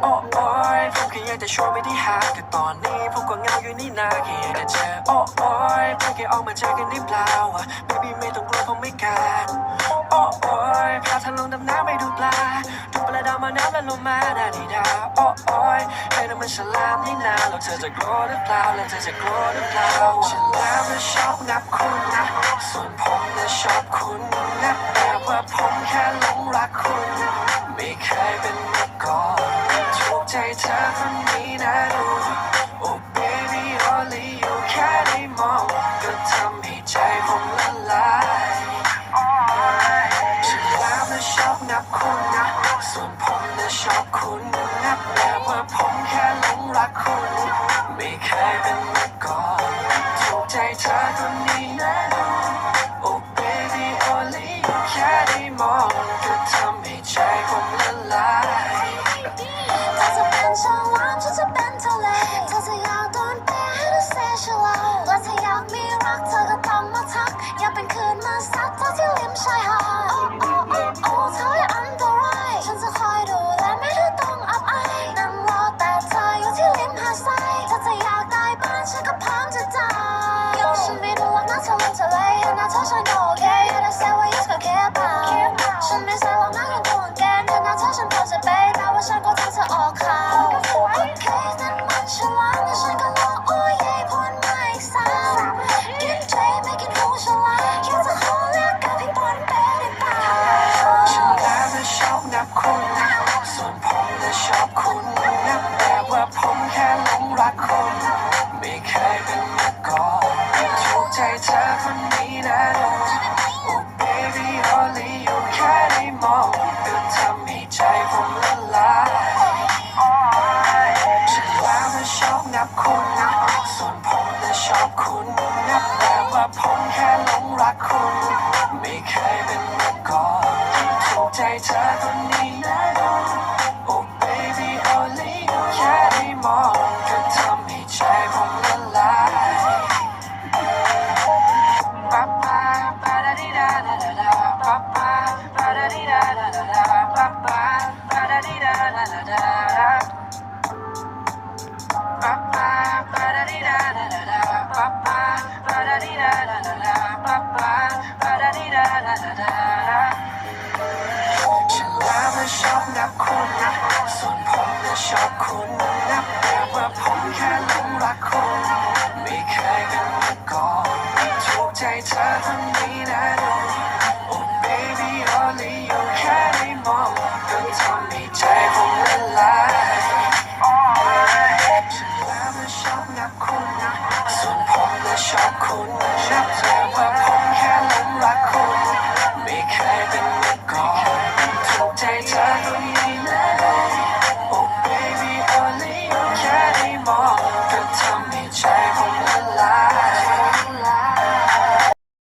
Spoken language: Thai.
โอ้โอ้ยผมแค่อยากจะชวนไปที่หาแต่ตอนนี้ผมก็เงาอยู่นี่นาแค่อยากจะเจอโอ้โอ้ยผมแค่ออกมาเจอกันได้เปล่าอะ baby ไม่ต้องกลัวผมไม่กล้า วมาน้ำแล้วลงมาดาดีดาโอ้โอ้ยให้น้ำมันฉลามนี่นาแล้วเธอจะกลัวหรือเปล่าแล้วเธอจะกลัวหรือเปล่าฉลามน่ะชอบนับคุณนะส่วนผมน่ะชอบคุณนะแต่ว่าผมแค่หลงรักคุณ ไม่เคยเป็นมาก่อนถูกใจเธอคนนี้นะดูโอ้ baby only you แค่ได้มองก็ทำให้ใจผมละลาย ฉันแล้วน่ะชอบนับคุณนะส่วนผม น่ะชอบคุณนะแต่ว่าผมแค่หลงรักคุณ ไม่เคยเป็นมาก่อนถูกใจเธอคนนี้นะดูโอ้ baby only you แค่ได้มองก็ทำให้ใจผมละลายเธอจะเป็นฉลามฉันจะเป็นทะเลเธอจะอยากโดนเปย์ให้ดูเซชลาและถ้าอยากมีรักเธอก็ต้องมาทักอย่าเป็น นับคุณนะส่วนผมน่ะชอบคุณนะแต่ว่าผมแค่หลงรักคุณ ไม่เคยเป็นมาก่อนถูกใจเธอคนนี้นะโอ้ baby only you แค่ได้มองก็ทำให้ใจผมละลายปะปะปะดาดิดาดาดาดาปะปะปะดาดิดาดาดาดาปะปะปะดาดิดาดาดา ฉันแล้วน่ะชอบนับคุณนะส่วนผมน่ะชอบคุณนับแต่ว่าผมแค่หลงรักคุณ ไม่เคยเป็นมาก่อนถูกใจเธอคน